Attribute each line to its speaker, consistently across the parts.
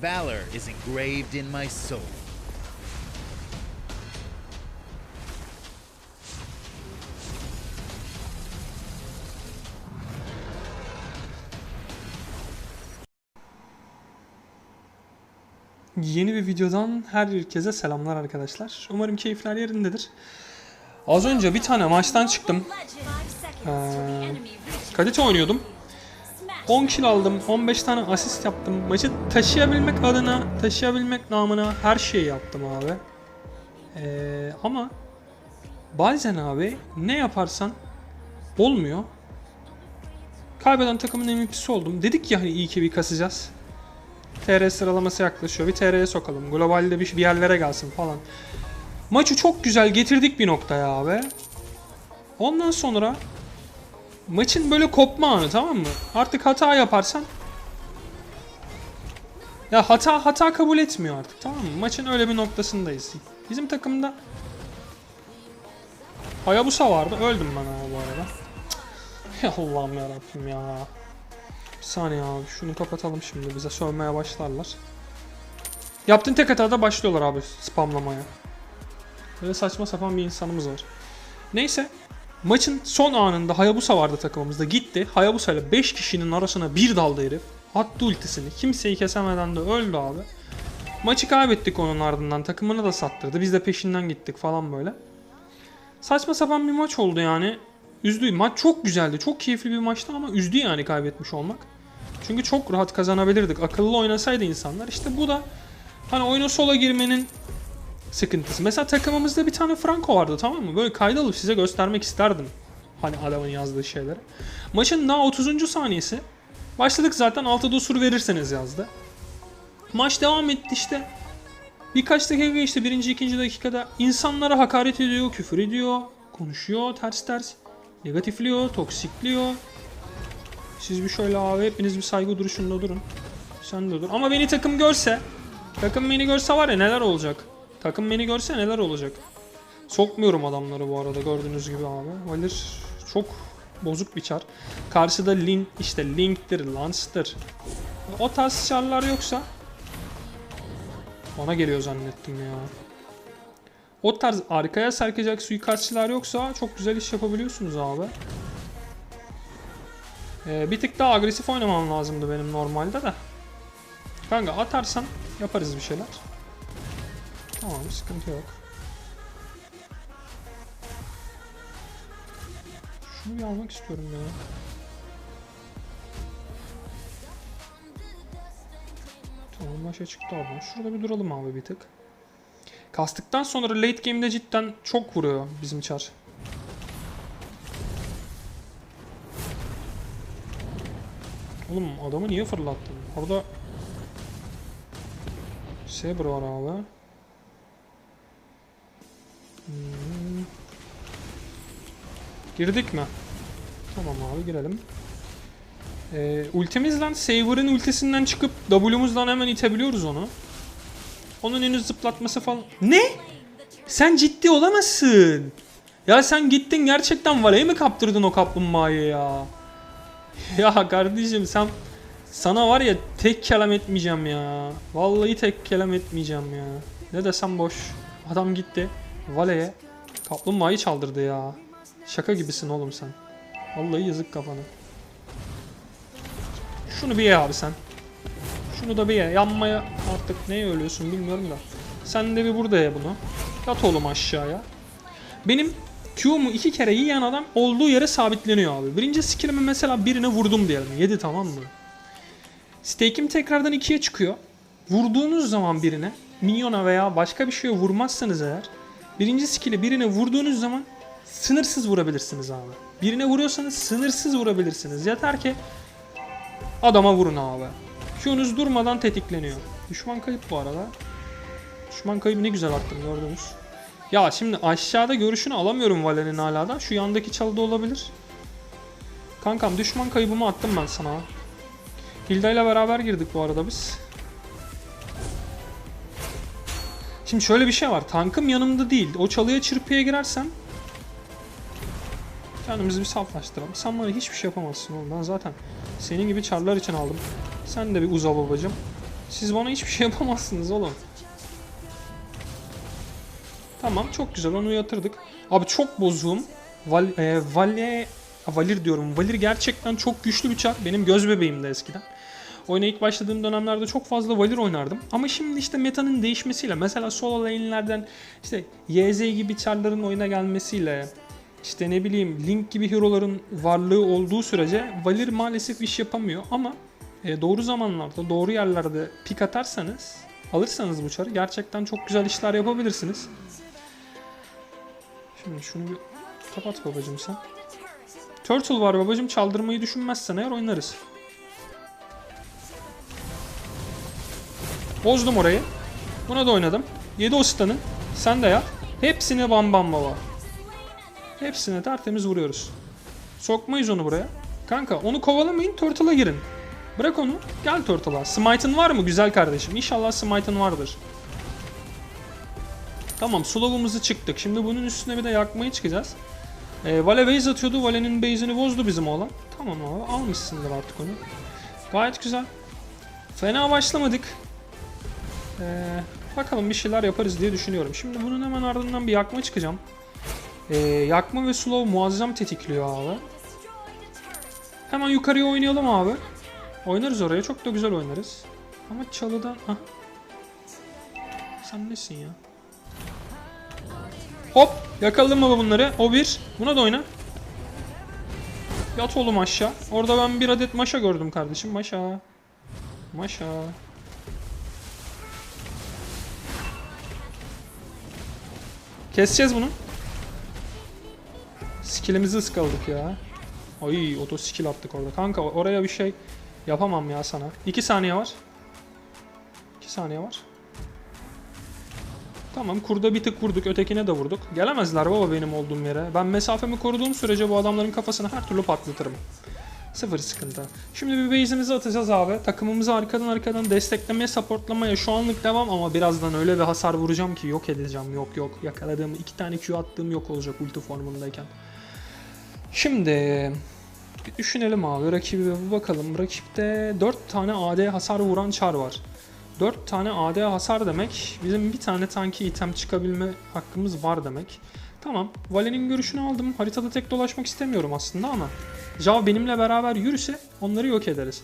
Speaker 1: Valor is engraved in my soul.
Speaker 2: Yeni bir videodan herkese selamlar arkadaşlar. Umarım keyifler yerindedir. Az önce bir tane maçtan çıktım. Ee, Kadite oynuyordum. 10 kill aldım, 15 tane asist yaptım. Maçı taşıyabilmek adına, taşıyabilmek namına her şeyi yaptım abi. Ee, ama bazen abi ne yaparsan olmuyor. Kaybeden takımın MVP'si oldum. Dedik ya hani iyi ki bir kasacağız. TR sıralaması yaklaşıyor. Bir TR'ye sokalım. Globalde bir, yerlere gelsin falan. Maçı çok güzel getirdik bir noktaya abi. Ondan sonra maçın böyle kopma anı tamam mı? Artık hata yaparsan ya hata hata kabul etmiyor artık tamam mı? Maçın öyle bir noktasındayız. Bizim takımda Hayabusa vardı. Öldüm ben abi bu arada. Cık. Ya Allah'ım yarabbim ya. Bir saniye abi şunu kapatalım şimdi bize sövmeye başlarlar. Yaptığın tek hatada başlıyorlar abi spamlamaya. Böyle saçma sapan bir insanımız var. Neyse maçın son anında Hayabusa vardı takımımızda gitti. Hayabusa ile 5 kişinin arasına bir daldı herif. Attı ultisini kimseyi kesemeden de öldü abi. Maçı kaybettik onun ardından takımını da sattırdı. Biz de peşinden gittik falan böyle. Saçma sapan bir maç oldu yani. Üzdü. Maç çok güzeldi. Çok keyifli bir maçtı ama üzdü yani kaybetmiş olmak. Çünkü çok rahat kazanabilirdik. Akıllı oynasaydı insanlar. İşte bu da hani oyuna sola girmenin sıkıntısı. Mesela takımımızda bir tane Franco vardı tamam mı? Böyle kayda alıp size göstermek isterdim. Hani adamın yazdığı şeyleri. Maçın daha 30. saniyesi. Başladık zaten 6'da sur verirseniz yazdı. Maç devam etti işte. Birkaç dakika geçti birinci ikinci dakikada insanlara hakaret ediyor, küfür ediyor, konuşuyor ters ters, negatifliyor, toksikliyor. Siz bir şöyle abi hepiniz bir saygı duruşunda durun. Sen de dur. Ama beni takım görse, takım beni görse var ya neler olacak. Takım beni görse neler olacak. Sokmuyorum adamları bu arada gördüğünüz gibi abi. Valir çok bozuk bir çar. Karşıda Link işte Link'tir, Lance'tır. O tarz çarlar yoksa bana geliyor zannettim ya. O tarz arkaya sarkacak suikastçılar yoksa çok güzel iş yapabiliyorsunuz abi. Ee, bir tık daha agresif oynamam lazımdı benim normalde de. Kanka atarsan yaparız bir şeyler. Tamam sıkıntı yok. Şunu bir almak istiyorum ya. Tamam başa çıktı oradan. Şurada bir duralım abi bir tık. Kastıktan sonra late game'de cidden çok vuruyor bizim çar. Oğlum adamı niye fırlattın? Orada Saber var abi. Girdik mi? Tamam abi girelim. Ee, ultimizden Saber'ın ultisinden çıkıp W'muzdan hemen itebiliyoruz onu. Onun henüz zıplatması falan. Ne? Sen ciddi olamazsın. Ya sen gittin gerçekten Vale'ye mi kaptırdın o kaplumbağayı ya? Ya kardeşim sen sana var ya tek kelam etmeyeceğim ya. Vallahi tek kelam etmeyeceğim ya. Ne desem boş. Adam gitti. Vale'ye kaplumbağayı çaldırdı ya. Şaka gibisin oğlum sen. Vallahi yazık kafana. Şunu bir ye abi sen. Şunu da bir ye. Yanmaya artık neye ölüyorsun bilmiyorum da. Sen de bir burada ye bunu. Yat oğlum aşağıya. Benim Q'mu iki kere yiyen adam olduğu yere sabitleniyor abi. Birinci skillimi mesela birine vurdum diyelim. Yedi tamam mı? Stake'im tekrardan ikiye çıkıyor. Vurduğunuz zaman birine, minyona veya başka bir şeye vurmazsanız eğer, birinci skill'i birine vurduğunuz zaman sınırsız vurabilirsiniz abi. Birine vuruyorsanız sınırsız vurabilirsiniz. Yeter ki adama vurun abi. Q'nuz durmadan tetikleniyor. Düşman kayıp bu arada. Düşman kaybı ne güzel attım gördünüz. Ya şimdi aşağıda görüşünü alamıyorum Valen'in hala da. Şu yandaki çalıda olabilir. Kankam düşman kaybımı attım ben sana. Hilda ile beraber girdik bu arada biz. Şimdi şöyle bir şey var. Tankım yanımda değil. O çalıya çırpıya girersem kendimizi bir saflaştıralım. Sen bana hiçbir şey yapamazsın oğlum. Ben zaten senin gibi çarlar için aldım. Sen de bir uza babacım. Siz bana hiçbir şey yapamazsınız oğlum. Tamam çok güzel onu yatırdık. Abi çok bozuğum. Val, e, Vale, Valir diyorum. Valir gerçekten çok güçlü bir çar. Benim göz bebeğimdi eskiden. Oyuna ilk başladığım dönemlerde çok fazla Valir oynardım. Ama şimdi işte metanın değişmesiyle mesela solo lane'lerden işte YZ gibi çarların oyuna gelmesiyle işte ne bileyim Link gibi hero'ların varlığı olduğu sürece Valir maalesef iş yapamıyor ama e, doğru zamanlarda, doğru yerlerde pik atarsanız, alırsanız bu çarı gerçekten çok güzel işler yapabilirsiniz. Şimdi şunu bir kapat babacım sen. Turtle var babacım çaldırmayı düşünmezsen eğer oynarız. Bozdum orayı. Buna da oynadım. 7 o. Sen de yap. Hepsini bam bam baba. Hepsine tertemiz vuruyoruz. Sokmayız onu buraya. Kanka onu kovalamayın Turtle'a girin. Bırak onu. Gel Turtle'a. Smite'ın var mı güzel kardeşim? İnşallah Smite'ın vardır. Tamam slow'umuzu çıktık. Şimdi bunun üstüne bir de yakmaya çıkacağız. Ee, Vale base atıyordu. Vale'nin base'ini bozdu bizim oğlan. Tamam abi almışsındır artık onu. Gayet güzel. Fena başlamadık. Ee, bakalım bir şeyler yaparız diye düşünüyorum. Şimdi bunun hemen ardından bir yakma çıkacağım. Ee, yakma ve slow muazzam tetikliyor abi. Hemen yukarıya oynayalım abi. Oynarız oraya. Çok da güzel oynarız. Ama çalıdan... Hah. Sen nesin ya? Hop! Yakaladım baba bunları. O bir. Buna da oyna. Yat oğlum aşağı. Orada ben bir adet maşa gördüm kardeşim. Maşa. Maşa. Keseceğiz bunu. Skillimizi ıskaladık ya. Ay oto skill attık orada. Kanka oraya bir şey yapamam ya sana. 2 saniye var. 2 saniye var. Tamam kurda bir tık vurduk ötekine de vurduk. Gelemezler baba benim olduğum yere. Ben mesafemi koruduğum sürece bu adamların kafasını her türlü patlatırım. Sıfır sıkıntı. Şimdi bir base'imizi atacağız abi. Takımımızı arkadan arkadan desteklemeye, supportlamaya şu anlık devam ama birazdan öyle bir hasar vuracağım ki yok edeceğim. Yok yok yakaladığım iki tane Q attığım yok olacak ulti formundayken. Şimdi bir düşünelim abi rakibi bir bakalım. Rakipte 4 tane AD hasar vuran çar var. 4 tane AD hasar demek bizim bir tane tanki item çıkabilme hakkımız var demek. Tamam Vale'nin görüşünü aldım. Haritada tek dolaşmak istemiyorum aslında ama Jav benimle beraber yürüse onları yok ederiz.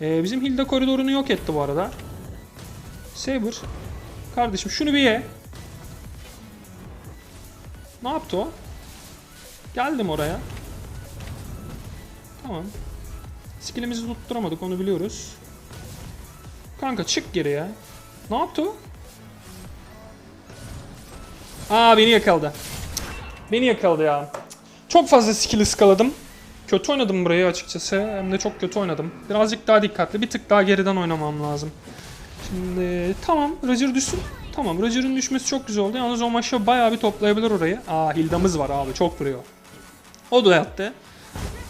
Speaker 2: Ee, bizim Hilda koridorunu yok etti bu arada. Saber. Kardeşim şunu bir ye. Ne yaptı o? Geldim oraya. Tamam. Skillimizi tutturamadık onu biliyoruz. Kanka çık geriye. Ne yaptı o? Aa beni yakaladı. Beni yakaladı ya. Çok fazla skill ıskaladım. Kötü oynadım burayı açıkçası. Hem de çok kötü oynadım. Birazcık daha dikkatli. Bir tık daha geriden oynamam lazım. Şimdi tamam Roger düşsün. Tamam Roger'ın düşmesi çok güzel oldu. Yalnız o maçta bayağı bir toplayabilir orayı. Aa Hilda'mız var abi çok vuruyor. O da yattı.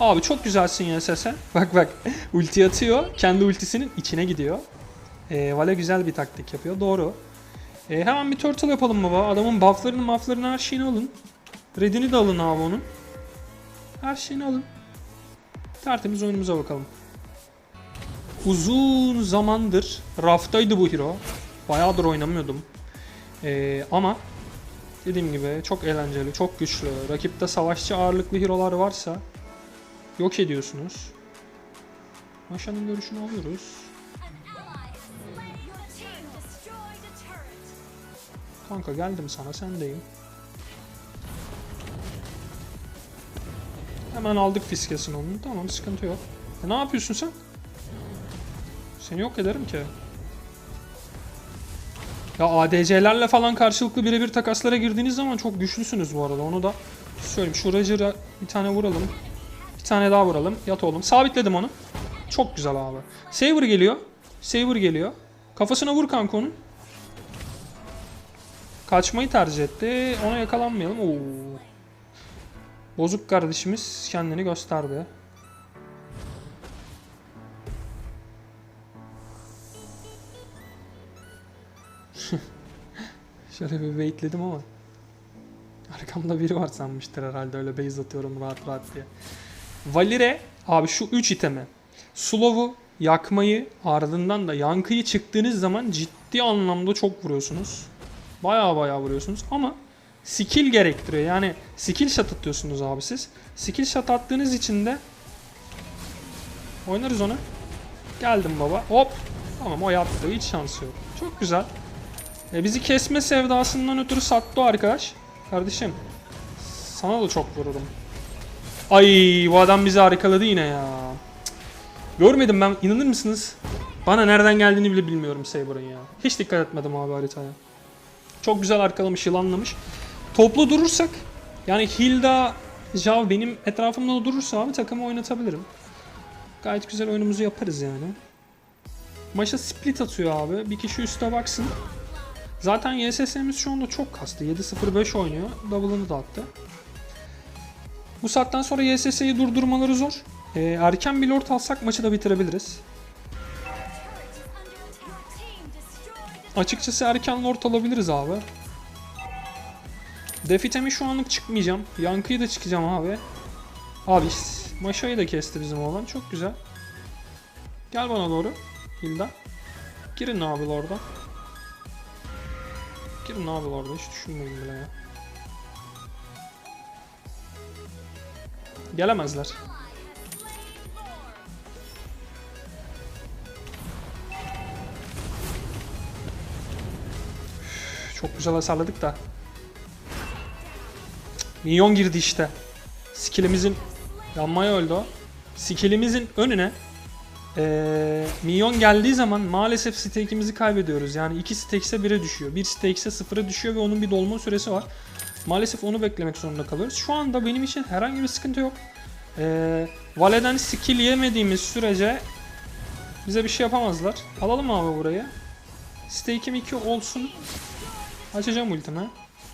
Speaker 2: Abi çok güzelsin ya sese. Bak bak ulti atıyor. Kendi ultisinin içine gidiyor. Ee, Vale güzel bir taktik yapıyor. Doğru. Ee, hemen bir turtle yapalım baba. Adamın bufflarını mufflarını her şeyini alın. Red'ini de alın abi onun. Her şeyini alın. Tertemiz oyunumuza bakalım. Uzun zamandır raftaydı bu hero. Bayağıdır oynamıyordum. Ee, ama dediğim gibi çok eğlenceli, çok güçlü. Rakipte savaşçı ağırlıklı hero'lar varsa yok ediyorsunuz. Maşa'nın görüşünü alıyoruz. Kanka geldim sana sendeyim. Hemen aldık fiskesini onun. Tamam sıkıntı yok. E, ne yapıyorsun sen? Seni yok ederim ki. Ya ADC'lerle falan karşılıklı birebir takaslara girdiğiniz zaman çok güçlüsünüz bu arada. Onu da söyleyeyim. Şu Roger'a bir tane vuralım. Bir tane daha vuralım. Yat oğlum. Sabitledim onu. Çok güzel abi. Saber geliyor. Saber geliyor. Kafasına vur kanka onun. Kaçmayı tercih etti. Ona yakalanmayalım. Oo. Bozuk kardeşimiz kendini gösterdi. Şöyle bir waitledim ama arkamda biri var sanmıştır herhalde öyle base atıyorum rahat rahat diye. Valire abi şu 3 itemi Slow'u yakmayı ardından da yankıyı çıktığınız zaman ciddi anlamda çok vuruyorsunuz. Baya baya vuruyorsunuz ama skill gerektiriyor. Yani skill shot atıyorsunuz abi siz. Skill shot attığınız için de oynarız onu. Geldim baba. Hop. Tamam o yaptı. Hiç şansı yok. Çok güzel. E, bizi kesme sevdasından ötürü sattı o arkadaş. Kardeşim. Sana da çok vururum. Ay bu adam bizi harikaladı yine ya. Görmedim ben. inanır mısınız? Bana nereden geldiğini bile bilmiyorum Saber'ın ya. Hiç dikkat etmedim abi haritaya. Çok güzel arkalamış, yılanlamış. Toplu durursak yani Hilda, Jav benim etrafımda durursa abi takımı oynatabilirim. Gayet güzel oyunumuzu yaparız yani. Maça split atıyor abi. Bir kişi üste baksın. Zaten YSS'miz şu anda çok kastı. 7-0-5 oynuyor. Double'ını da attı. Bu saatten sonra YSS'yi durdurmaları zor. Ee, erken bir lord alsak maçı da bitirebiliriz. Açıkçası erken lord alabiliriz abi. Defitemi şu anlık çıkmayacağım. Yankıyı da çıkacağım abi. Abi Maşayı da kesti bizim oğlan. Çok güzel. Gel bana doğru. Hilda. Girin abi orada. Girin abi orada. Hiç düşünmeyin bile ya. Gelemezler. Çok güzel hasarladık da. Minyon girdi işte. Skillimizin yanmaya öldü o. Skillimizin önüne eee minyon geldiği zaman maalesef stake'imizi kaybediyoruz. Yani 2 stake ise 1'e düşüyor. 1 stake ise 0'a düşüyor ve onun bir dolma süresi var. Maalesef onu beklemek zorunda kalıyoruz. Şu anda benim için herhangi bir sıkıntı yok. Eee Vale'den skill yemediğimiz sürece bize bir şey yapamazlar. Alalım abi burayı. Stake'im 2 olsun. Açacağım ultimi.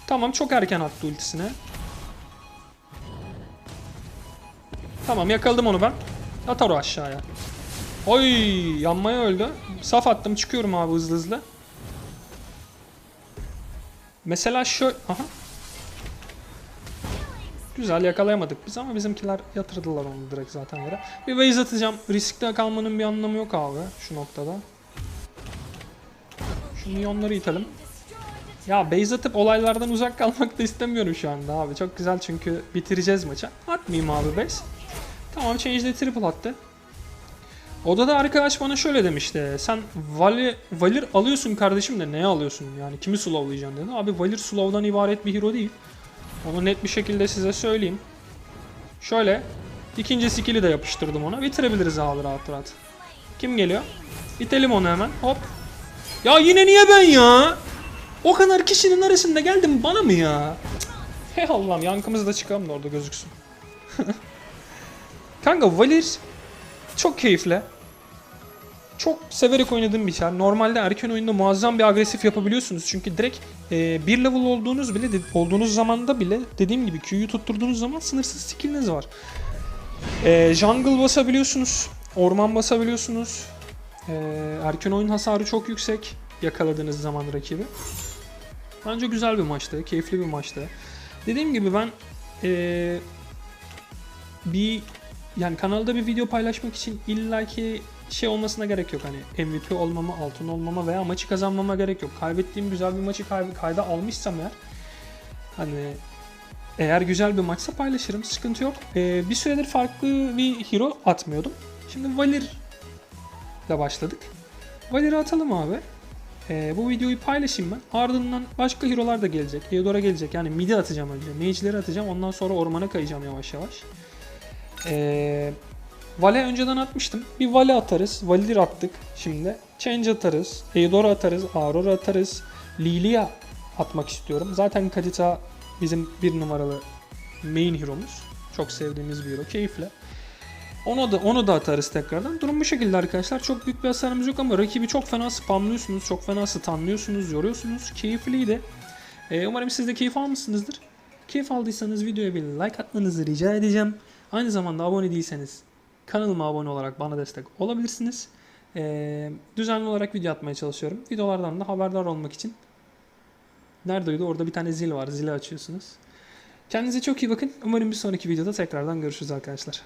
Speaker 2: Tamam çok erken attı ultisini. Tamam yakaladım onu ben. Atar o aşağıya. Oy yanmaya öldü. Saf attım çıkıyorum abi hızlı hızlı. Mesela şu... Aha. Güzel yakalayamadık biz ama bizimkiler yatırdılar onu direkt zaten yere. Bir base atacağım. Riskte kalmanın bir anlamı yok abi şu noktada. Şu milyonları itelim. Ya base atıp olaylardan uzak kalmak da istemiyorum şu anda abi. Çok güzel çünkü bitireceğiz maçı. Atmayayım abi base. Tamam change'de triple attı. Odada arkadaş bana şöyle demişti. Sen Vali, Valir alıyorsun kardeşim de neye alıyorsun? Yani kimi slowlayacaksın dedi. Abi Valir slow'dan ibaret bir hero değil. Onu net bir şekilde size söyleyeyim. Şöyle ikinci skill'i de yapıştırdım ona. Bitirebiliriz abi rahat rahat. Kim geliyor? İtelim onu hemen. Hop. Ya yine niye ben ya? O kadar kişinin arasında geldim bana mı ya? Hey Allah'ım yankımız da çıkalım da orada gözüksün. Kanka Valir çok keyifli. Çok severek oynadığım bir şey. Normalde erken oyunda muazzam bir agresif yapabiliyorsunuz. Çünkü direkt e, bir level olduğunuz bile olduğunuz zamanda bile dediğim gibi Q'yu tutturduğunuz zaman sınırsız skill'iniz var. E, jungle basabiliyorsunuz. Orman basabiliyorsunuz. E, erken oyun hasarı çok yüksek yakaladığınız zaman rakibi. Bence güzel bir maçtı. Keyifli bir maçtı. Dediğim gibi ben e, bir yani kanalda bir video paylaşmak için illaki şey olmasına gerek yok hani MVP olmama, altın olmama veya maçı kazanmama gerek yok. Kaybettiğim güzel bir maçı kay- kayda almışsam eğer hani eğer güzel bir maçsa paylaşırım. Sıkıntı yok. Ee, bir süredir farklı bir hero atmıyordum. Şimdi Valir ile başladık. Valir'i atalım abi. Ee, bu videoyu paylaşayım ben. Ardından başka hero'lar da gelecek. Eudora gelecek. Yani midi atacağım önce. Mage'leri atacağım. Ondan sonra ormana kayacağım yavaş yavaş. Ee, Vale önceden atmıştım. Bir Vale atarız. Valir attık şimdi. Change atarız. Eudora atarız. Aurora atarız. Lilia atmak istiyorum. Zaten Kadita bizim bir numaralı main hero'muz. Çok sevdiğimiz bir hero. Keyifle. Onu da onu da atarız tekrardan. Durum bu şekilde arkadaşlar. Çok büyük bir hasarımız yok ama rakibi çok fena spamlıyorsunuz. Çok fena stunlıyorsunuz, yoruyorsunuz. Keyifliydi. Ee, umarım siz de keyif almışsınızdır. Keyif aldıysanız videoya bir like atmanızı rica edeceğim. Aynı zamanda abone değilseniz kanalıma abone olarak bana destek olabilirsiniz. Ee, düzenli olarak video atmaya çalışıyorum. Videolardan da haberdar olmak için neredeydi? Orada bir tane zil var. Zili açıyorsunuz. Kendinize çok iyi bakın. Umarım bir sonraki videoda tekrardan görüşürüz arkadaşlar.